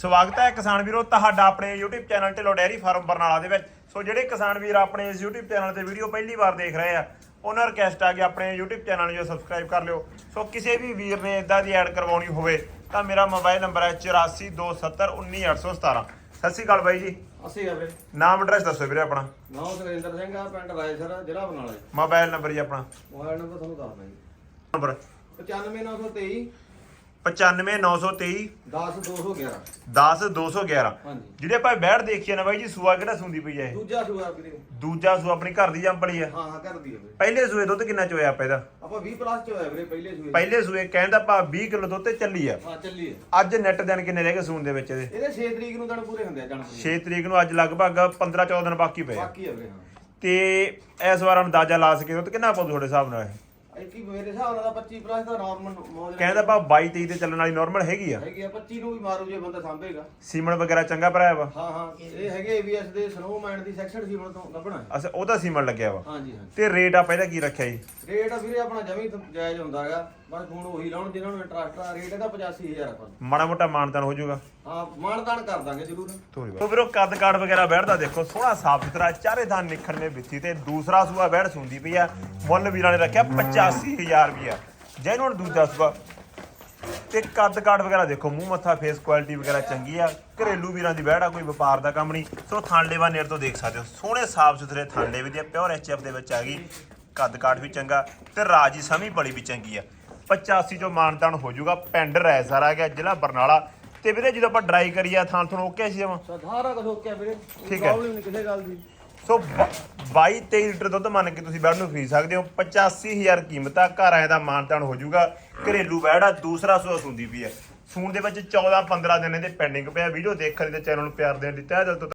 ਸਵਾਗਤ ਹੈ ਕਿਸਾਨ ਵੀਰੋ ਤੁਹਾਡਾ ਆਪਣੇ YouTube channel Dhillon dairy farm Barnala ਦੇ ਵਿੱਚ। ਸੋ ਜਿਹੜੇ ਕਿਸਾਨ ਵੀਰ ਆਪਣੇ ਇਸ YouTube ਚੈਨਲ ਤੇ ਵੀਡੀਓ ਪਹਿਲੀ ਵਾਰ ਦੇਖ ਰਹੇ ਆ ਉਹਨਾਂ ਰਿਕਵੈਸਟ ਆ ਕਿ ਆਪਣੇ YouTube ਚੈਨਲ ਨੂੰ ਜੋ ਸਬਸਕ੍ਰਾਈਬ ਕਰ ਲਿਓ। ਸੋ ਕਿਸੇ ਵੀ ਵੀਰ ਨੇ ਇਦਾਂ ਦੀ ਐਡ ਕਰਵਾਉਣੀ ਹੋਵੇ ਤਾਂ ਮੇਰਾ ਮੋਬਾਈਲ ਨੰਬਰ ਹੈ 8427191817 ਸਤਿ ਸ਼੍ਰੀ ਅਕਾਲ ਬਾਈ ਜੀ। ਅਸੀਂ ਆ ਵੀਰੇ। ਨਾਮ ਐਡਰੈਸ ਦੱਸੋ ਵੀਰੇ ਆਪਣਾ। ਨਾਮ ਸੁਰਿੰਦਰ ਸਿੰਘ ਆ ਪਿੰਡ ਰਾਏਸਰ ਜ਼ਿਲ੍ਹਾ ਬਰਨਾਲਾ ਜੀ। ਮੋਬਾਈਲ ਨੰਬਰ ਜੀ ਆਪਣਾ। ਮੋਬਾਈਲ ਨੰਬਰ ਤੁਹਾਨੂੰ ਦੱਸਦਾ ਜੀ ਨੰਬਰ 95923 95923 10211 10211 ਹਾਂਜੀ। ਜਿਹੜੇ ਆਪਾਂ ਬੈੜ ਦੇਖੀਏ ਨਾ ਬਾਈ ਜੀ ਸੂਆ ਕਿਹੜਾ ਸੁੰਦੀ ਪਈ ਹੈ ਇਹ? ਦੂਜਾ ਸੂਆ ਵੀਰੇ ਦੂਜਾ ਸੂਆ ਆਪਣੀ ਘਰ ਦੀ ਜੰਪਲੀ ਹੈ ਹਾਂ ਹਾਂ ਕਰਦੀ ਆ ਵੀਰੇ। ਪਹਿਲੇ ਸੂਏ ਦੁੱਧ ਕਿੰਨਾ ਚੋਇਆ ਆਪਾਂ ਇਹਦਾ? ਆਪਾਂ 20 ਪਲੱਸ ਚ ਹੋਇਆ ਵੀਰੇ ਪਹਿਲੇ ਸੂਏ। ਪਹਿਲੇ ਸੂਏ ਕਹਿੰਦਾ ਆਪਾਂ 20 ਕਿਲੋ ਦੁੱਧ ਤੇ ਚੱਲੀ ਆ। ਹਾਂ ਚੱਲੀ ਆ। ਅੱਜ ਨੈਟ ਦਿਨ ਕਿੰਨੇ ਰਹਿ ਗਏ ਸੂਣ ਦੇ ਵਿੱਚ ਇਹਦੇ? ਇਹਦੇ 6 ਤਰੀਕ ਨੂੰ ਦਿਨ ਪੂਰੇ ਹੁੰਦੇ ਆ ਜਨਮ 6 ਤਰੀਕ ਨੂੰ ਅੱਜ ਲਗਭਗ 15 14 ਦਿਨ ਬਾਕੀ ਪਏ ਆ। ਬਾਕੀ ਆ ਵੀਰੇ ਹਾਂ। ਤੇ ਇਸ ਵਾਰ ਅੰਦਾਜ਼ਾ ਲਾ ਸਕੇ ਦੁੱਧ ਕਿੰਨਾ ਪਾਉ ਤੁਹਾਡੇ ਹਿਸਾਬ ਨਾਲ ਇਹ? ਇਹ ਕੀ ਮੇਰੇ ਹਿਸਾਬ ਨਾਲ ਤਾਂ 25 ਪਲੱਸ ਦਾ ਨਾਰਮਲ ਮੌਜ ਕਹਿੰਦਾ ਆਪਾਂ 22 23 ਤੇ ਚੱਲਣ ਵਾਲੀ ਨਾਰਮਲ ਹੈਗੀ ਆ। ਹੈਗੀ ਆ 25 ਨੂੰ ਵੀ ਮਾਰੂ ਜੇ ਬੰਦਾ ਸਾਂਭੇਗਾ। ਸੀਮਨ ਵਗੈਰਾ ਚੰਗਾ ਭਰਾਇਆ ਵਾ। ਹਾਂ ਹਾਂ ਇਹ ਹੈਗੇ ABS ਦੇ ਸਨੋਮੈਨ ਦੀ ਸੈਕਸ਼ਨ ਸੀਮਨ ਤੋਂ ਲੱਭਣਾ ਅਸਾਂ ਉਹਦਾ ਸੀਮਨ ਲੱਗਿਆ ਵਾ। ਹਾਂਜੀ ਹਾਂਜੀ। ਤੇ ਰੇਟ ਆਪਾਂ ਇਹਦਾ ਕੀ ਰੱਖਿਆ ਜੀ? ਰੇਟ ਆ ਵੀਰੇ ਆਪਣਾ ਜਮੀ ਜਾਇਜ਼ ਹੁੰਦਾ ਹੈਗਾ ਬਸ ਹੁਣ ਉਹੀ ਲਾਉਣ ਜਿਨ੍ਹਾਂ ਨੂੰ ਇੰਟਰਸਟ ਆ ਰੇਟ ਇਹਦਾ 85000 ਆਪਾਂ ਨੂੰ। ਮਾੜਾ ਮੋਟਾ ਮਾਨਤਾਨ ਹੋ ਜਾਊਗਾ। ਹਾਂ ਮਾਨਦਾਨ ਕਰ ਦਾਂਗੇ ਜ਼ਰੂਰ। ਤੋਰੀ ਤੋ ਵੀਰੋ ਕੱਦ ਕਾੜ ਵਗੈਰਾ ਬੈਠਦਾ ਦੇਖੋ ਸੋਹਣਾ ਸਾਫ਼ ਸੁਥਰਾ ਚਾਰੇ ਥਾਂ ਨਿਖਰਨੇ ਵਿੱਚੀ ਤੇ ਦੂਸਰਾ ਸੂਆ ਬੈੜ ਸੁੰਦੀ ਪਈ ਆ। ਮੁੱਲ ਵੀਰਾਂ ਨੇ ਰੱਖਿਆ 85000 ਰੁਪਿਆ ਜੈਨੂਨ ਦੂਜਾ ਸੂਆ। ਤੇ ਕੱਦ ਕਾੜ ਵਗੈਰਾ ਦੇਖੋ ਮੂੰਹ ਮੱਥਾ ਫੇਸ ਕੁਆਲਿਟੀ ਵਗੈਰਾ ਚੰਗੀ ਆ। ਘਰੇਲੂ ਵੀਰਾਂ ਦੀ ਆ ਕੋਈ ਵਪਾਰ ਦਾ ਕੰਮ ਨਹੀਂ। ਸੋ ਥਾਂਲੇਵਾ ਨੇੜ ਤੋਂ ਦੇਖ ਸਕਦੇ ਹੋ। ਸੋਹਣੇ ਸਾਫ਼ ਸੁਥਰੇ ਥਾਂਲੇ ਵੀ ਦੀ ਪਿਓਰ ਐਚਐਫ ਦੇ ਵਿੱਚ ਆ ਗਈ। ਕੱਦ ਕਾੜ ਵੀ ਚੰਗਾ ਤੇ ਰਾਜੀ ਸਮੀ ਬੜੀ ਵੀ ਚੰਗੀ ਆ। 85 ਚੋਂ ਮਾਨਤਾਨ ਹੋ ਜਾਊਗਾ। ਪਿੰਡ ਰੈਸਰ ਆ ਗਿਆ ਜ਼ਿਲ੍ਹਾ ਬਰਨਾਲਾ। ਤੇ ਵੀਰੇ ਜਦੋਂ ਆਪਾਂ ਡਰਾਈ ਕਰੀਆ ਥਾਂ ਤੁਹਾਨੂੰ ਓਕੇ ਸੀ ਜਮਾ? ਸਾਰਾ ਕੁਝ ਓਕੇ ਆ ਵੀਰੇ? ਠੀਕ ਹੈ। ਪ੍ਰੋਬਲਮ ਨਹੀਂ ਕਿਸੇ ਗੱਲ ਦੀ। ਸੋ 22 23 ਲੀਟਰ ਦੁੱਧ ਮੰਨ ਕੇ ਤੁਸੀਂ ਬੈਡ ਨੂੰ ਖਰੀਦ ਸਕਦੇ ਹੋ। 85000 ਕੀਮਤ ਆ, ਘਰ ਆਏ ਦਾ ਮਾਨਤਾਨ ਹੋ ਜਾਊਗਾ। ਘਰੇਲੂ ਬੈੜ ਆ, ਦੂਸਰਾ ਸੂਆ ਸੁੰਦੀ ਵੀ ਹੈ ਸੂਣ ਦੇ ਵਿੱਚ 14 15 ਦਿਨ ਇਹਦੇ ਪੈਂਡਿੰਗ ਪਿਆ। ਵੀਡੀਓ ਦੇਖਣ ਦੇ ਚੈਨਲ ਨੂੰ ਪਿਆਰ ਦੇਣ ਦੀ ਤਹਿ ਦਿਲ ਤੋਂ